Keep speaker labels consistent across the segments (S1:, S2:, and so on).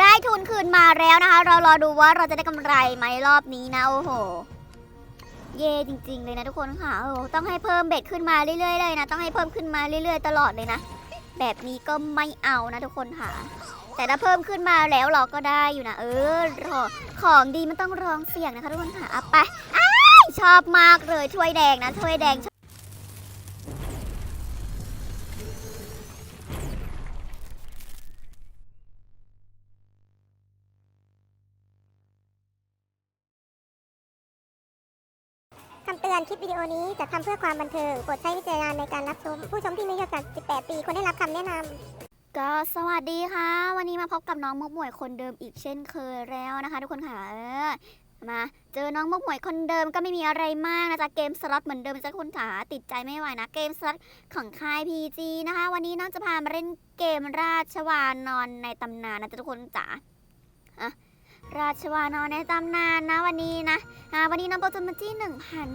S1: ได้ทุนคืนมาแล้วนะคะ เรารอดูว่าเราจะได้กำไรไหมรอบนี้นะ โอ้โห เย่จริง ๆ เลยนะทุกคนค่ะโอ้โหต้องให้เพิ่มเบ็ดขึ้นมาเรื่อยๆเลยนะต้องให้เพิ่มขึ้นมาเรื่อย ๆ ตลอดเลยนะ แบบนี้ก็ไม่เอานะทุกคนค่ะ แต่ถ้าเพิ่มขึ้นมาแล้วเราก็ได้อยู่นะเออรอของดีมันต้องรองเสี่ยงนะคะทุกคนค่ะเอาไปอชอบมากเลยถ้วยแดงนะถ้วยแดงำ
S2: เตือนคลิปวิดีโอนี้จะทำเพื่อความบันเทิงโปรดใช้วิจารณญาณในการรับชม ผู้ชมที่มีอายุต่ำกว่า18 ปีควรได้รับคำแนะนำ
S1: ก็สวัสดีค่ะ วันนี้มาพบกับน้องมุกหมวยคนเดิมอีกเช่นเคยแล้วนะคะ ทุกคนค่ะเออมาเจอน้องมุกหมวยคนเดิมก็ไม่มีอะไรมากนะจ๊ะเกมสล็อตเหมือนเดิมจ้ะทุกคนค่ะติดใจไม่ไหวนะเกมสล็อตของค่าย PG นะคะ วันนี้น้องจะพามาเล่นเกมราชวานอนในตำนานนะจ๊ะทุกคนจ๋าอะ ราชวานอนในตำนานนะวันนี้นะอ่าวันนี้น้องโปรจมาที่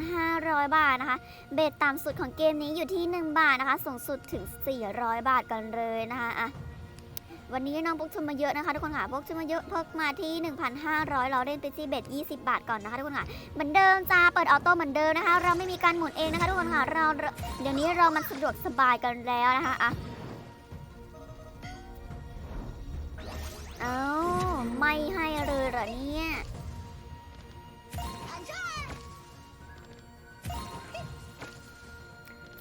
S1: 1,500 บาทนะคะ เบสต่ำสุดของเกมนี้อยู่ที่ 1 บาทนะคะ สูงสุดถึง 400 บาทกันเลยนะคะอะวันนี้น้องพกทุนมาเยอะนะคะทุกคนค่ะพกทุนมาเยอะพกมาที่ 1,500 เราเล่นไปที่เบ็ด20 บาทก่อนนะคะทุกคนค่ะเหมือนเดิมจ้าเปิดออโต้เหมือนเดิมนะคะ เราไม่มีการหมุนเองนะคะทุกคนค่ะเราเดี๋ยวนี้เรามันสะดวกสบายกันแล้วนะคะอะเอ้า ไม่ให้เลยเหรอเนี่ย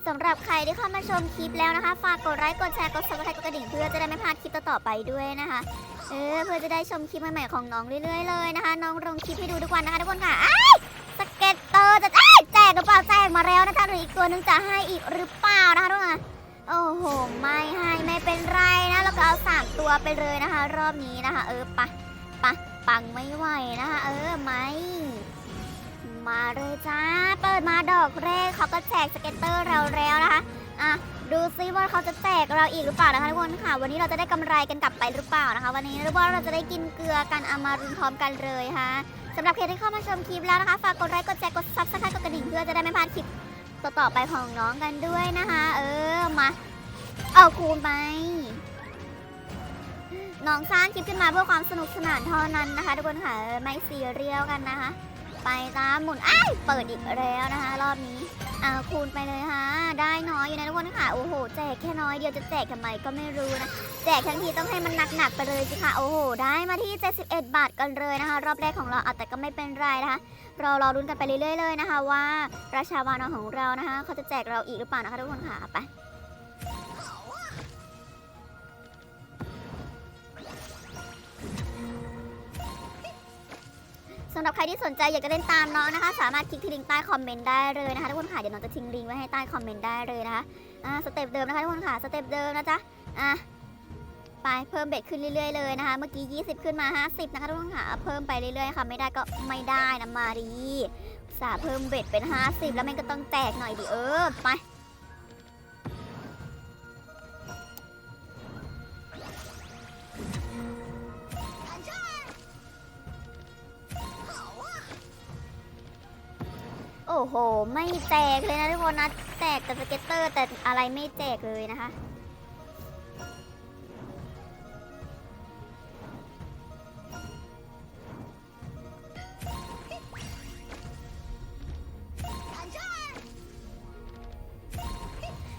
S1: สำหรับใครที่เข้ามาชมคลิปแล้วนะคะ ฝากกดไลค์ กดแชร์ กดซับสไครต์กดกระดิ่งเพื่อจะได้ไม่พลาดคลิปต่อๆไปด้วยนะคะ เออ เพื่อจะได้ชมคลิปใหม่ๆของน้องเรื่อยๆเลยนะคะ น้องลงคลิปให้ดูทุกวันนะคะทุกคนค่ะอ้สเก็ตเตอร์จะแจกกระเป๋าแจกมาแล้วนะคะหรืออีกตัวหนึงจะให้อีกหรือเปล่านะคะทุกคน โอ้โห ไม่ให้ไม่เป็นไรนะแล้วก็เอาสามตัวไปเลยนะคะ รอบนี้นะคะ เออปะปะปังไม่ไหวนะคะ เออไม่มาเลยจ้า เปิดมาดอกแรกเขาก็แจกสเก็ตเตอร์เราแล้วนะคะอะดูซิว่าเขาจะแจกเราอีกหรือเปล่านะคะทุกคนค่ะ วันนี้เราจะได้กำไรกันกลับไปหรือเปล่านะคะ วันนี้หรือว่าเราจะได้กินเกลือกันอามารุนพร้อมกันเลยค่ะสำหรับใครที่เข้ามาชมคลิปแล้วนะคะ ฝากกดไลค์กดแชร์กดซับสไครต์กดกระดิ่งเพื่อจะได้ไม่พลาดคลิป ต่อไปของน้องกันด้วยนะคะ เออมา เอาคูณไป น้องสร้างคลิปขึ้นมาเพื่อความสนุกสนานเท่านั้นนะคะ ทุกคนค่ะ ไม่ซีเรียลกันนะคะ ไปตามหมุนอ้ายเปิดอีกแล้วนะคะ รอบนี้เอาคูณไปเลยค่ะ ได้น้อยอยู่นะทุกคนค่ะ โอ้โห แจกแค่น้อยเดียวจะแจกทำไมก็ไม่รู้นะ แจกทั้งทีต้องให้มันหนักๆไปเลยสิค่ะ โอ้โห ได้มาที่ 71 บาทกันเลยนะคะ รอบแรกของเราเอาแต่ก็ไม่เป็นไรนะคะ เรารอรุ้นกันไปเรื่อยๆเลยนะคะ ว่าราชาวานอนของเรานะคะ เขาจะแจกเราอีกหรือเปล่านะคะทุกคนค่ะ ไป สำหรับใครที่สนใจอยากจะเล่นตามน้องนะคะ สามารถคลิกที่ลิงก์ใต้คอมเมนต์ได้เลยนะคะทุกคนค่ะเดี๋ยวน้องจะทิ้งลิงก์ไว้ให้ใต้คอมเมนต์ได้เลยนะคะอ่าสเต็ปเดิมนะคะทุกคนค่ะสเต็ปเดิมนะจ๊ะอะไปเพิ่มเบ็ดขึ้นเรื่อยๆเลยนะคะ เมื่อกี้ 20 ขึ้นมา 50 นะคะทุกคนค่ะเพิ่มไปเรื่อยๆค่ะ ไม่ได้ก็ไม่ได้นะมารีสาเพิ่มเบ็ดเป็น 50 แล้วมันก็ต้องแตกหน่อยดิเออไป โอ้โห ไม่แจกเลยนะทุกคนนะ แจกแต่สเก็ตเตอร์แต่อะไรไม่แจกเลยนะคะ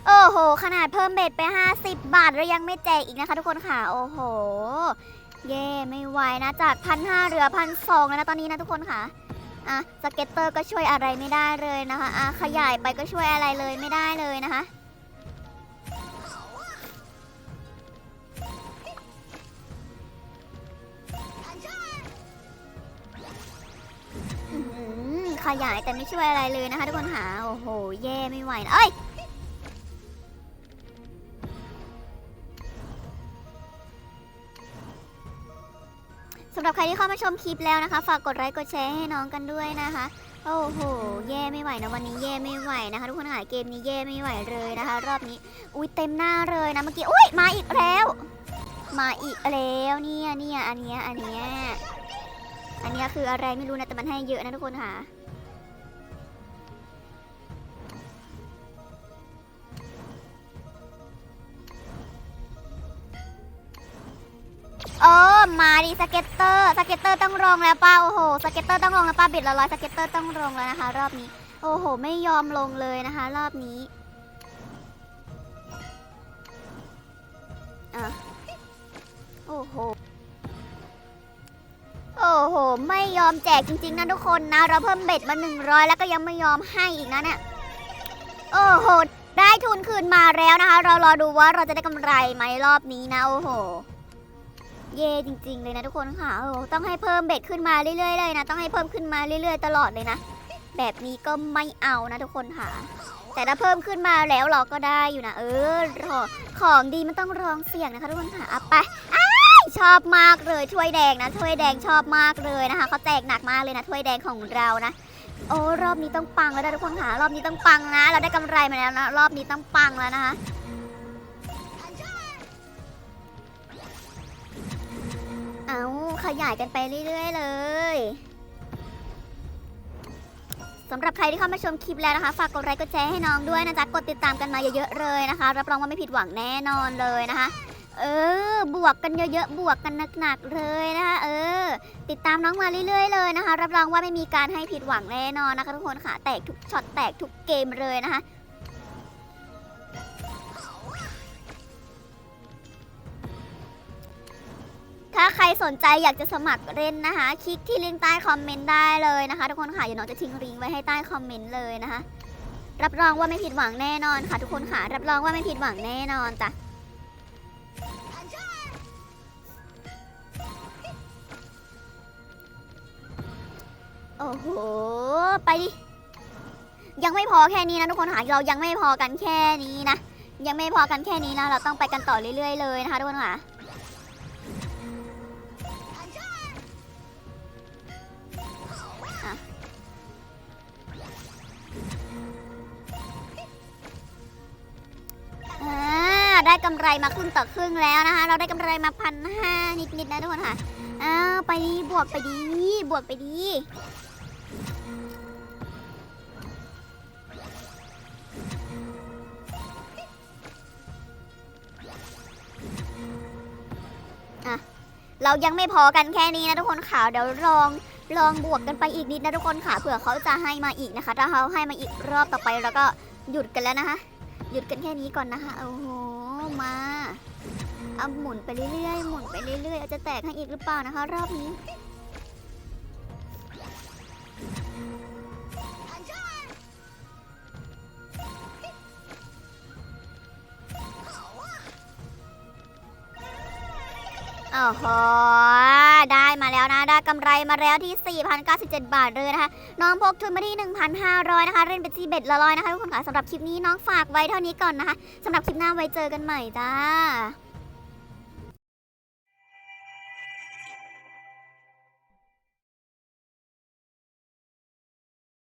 S1: โอ้โห ขนาดเพิ่มเบ็ดไป 50 บาท แล้วยังไม่แจกอีกนะคะทุกคนค่ะ โอ้โห เย่ไม่ไหวนะ จากพันห้าเหลือพันสองแล้วนะตอนนี้นะทุกคนค่ะ อะสเก็ตเตอร์ก็ช่วยอะไรไม่ได้เลยนะคะอะขยายไปก็ช่วยอะไรเลยไม่ได้เลยนะคะอื้อหือขยายแต่ไม่ช่วยอะไรเลยนะคะทุกคนค่ะโอ้โห แย่ไม่ไหวนะเอ้ยำหรับใครที่เข้ามาชมคลิปแล้วนะคะ ฝากกดไลค์กดแชร์ให้น้องกันด้วยนะคะ โอ้โห แย่ไม่ไหวนะวันนี้แย่ไม่ไหวนะคะ ทุกคนหายเกมนี้แย่ไม่ไหวเลยนะคะ รอบนี้ อุ้ยเต็มหน้าเลยนะเมื่อกี้ อุ้ยมาอีกแล้ว มาอีกแล้วเนี่ยเนี่ยอันเนี้ยอันเนี้ยอันเนี้ยคืออะไรไม่รู้นะแต่มันให้เยอะนะทุกคนค่ะ เออ มาดิสเก็ตเตอร์สเก็ตเตอร์ต้องลงแล้วป้าโอ้โหสเก็ตเตอร์ต้องลงแล้วป้าบิดละร้อยสเก็ตเตอร์ต้องลงแล้วนะคะ รอบนี้ โอ้โห ไม่ยอมลงเลยนะคะ รอบนี้อะโอ้โหโอ้โห ไม่ยอมแจกจริงๆนะทุกคนนะ เราเพิ่มเบ็ดมา 100 แล้วก็ยังไม่ยอมให้อีกนะเนี่ยโอ้โห ได้ทุนคืนมาแล้วนะคะ เรารอดูว่าเราจะได้กำไรไหมรอบนี้นะ โอ้โห เย่จริง ๆ เลยนะทุกคนค่ะโอ้ต้องให้เพิ่มเบ็ดขึ้นมาเรื่อยๆเลยนะ ต้องให้เพิ่มขึ้นมาเรื่อย ๆ ตลอดเลยนะ แบบนี้ก็ไม่เอานะทุกคนค่ะ แต่ถ้าเพิ่มขึ้นมาแล้วเราก็ได้อยู่นะ เออรอของดีมันต้องลองเสี่ยงนะคะทุกคนค่ะเอาไปชอบมากเลยถ้วยแดงนะถ้วยแดงชอบมากเลยนะคะเขาแจกหนักมากเลยนะถ้วยแดงของเรานะ โอ้รอบนี้ต้องปังแล้วนะทุกคนค่ะรอบนี้ต้องปังนะ เราได้กำไรมาแล้วนะรอบนี้ต้องปังแล้วนะคะ ขยายกันไปเรื่อย ๆ เลยสำหรับใครที่เข้ามาชมคลิปแล้วนะคะ ฝากกดไลค์กดแชร์ให้น้องด้วยนะจ๊ะ กดติดตามกันมาเยอะๆเลยนะคะ รับรองว่าไม่ผิดหวังแน่นอนเลยนะคะ เออ บวกกันเยอะๆ บวกกันหนักๆเลยนะคะ เออ ติดตามน้องมาเรื่อยๆเลยนะคะ รับรองว่าไม่มีการให้ผิดหวังแน่นอนนะคะ ทุกคนค่ะ แตกทุกช็อต แตกทุกเกมเลยนะคะ ถ้าใครสนใจอยากจะสมัครเล่นนะคะ คลิกที่ลิงก์ใต้คอมเมนต์ได้เลยนะคะ ทุกคนค่ะเดี๋ยวน้องจะทิ้งลิงก์ไว้ให้ใต้คอมเมนต์เลยนะคะ รับรองว่าไม่ผิดหวังแน่นอนค่ะ ทุกคนค่ะ รับรองว่าไม่ผิดหวังแน่นอนจ้ะโอ้โห ไปดิ ยังไม่พอแค่นี้นะทุกคนค่ะเรายังไม่พอกันแค่นี้นะ ยังไม่พอกันแค่นี้นะ เราต้องไปกันต่อเรื่อยๆเลยนะคะทุกคนค่ะ กำไรมาครึ่งต่อครึ่งแล้วนะคะ เราได้กำไรมาพันห้านิดๆนะทุกคนค่ะ อ้าวไปดีบวกไปดีบวกไปดีอะเรายังไม่พอกันแค่นี้นะทุกคนค่ะเดี๋ยวลองลองบวกกันไปอีกนิดนะทุกคนค่ะเผื่อเขาจะให้มาอีกนะคะ ถ้าเขาให้มาอีกรอบต่อไปแล้วก็หยุดกันแล้วนะคะ หยุดกันแค่นี้ก่อนนะคะโอ้โห มาเอาหมุนไปเรื่อยๆ หมุนไปเรื่อยๆเอาจะแตกให้อีกหรือเปล่านะคะ รอบนี้ โอ้โหำไรมาแล้วที่ 4,097 บาทเลยนะคะ น้องพกทุนมาที่ 1,500 นะคะ เล่นเป็นซีเบ็ดละร้อยนะคะทุกคนค่ะสำหรับคลิปนี้น้องฝากไว้เท่านี้ก่อนนะคะสำหรับคลิปหน้าไว้เจอกันใหม่จ้า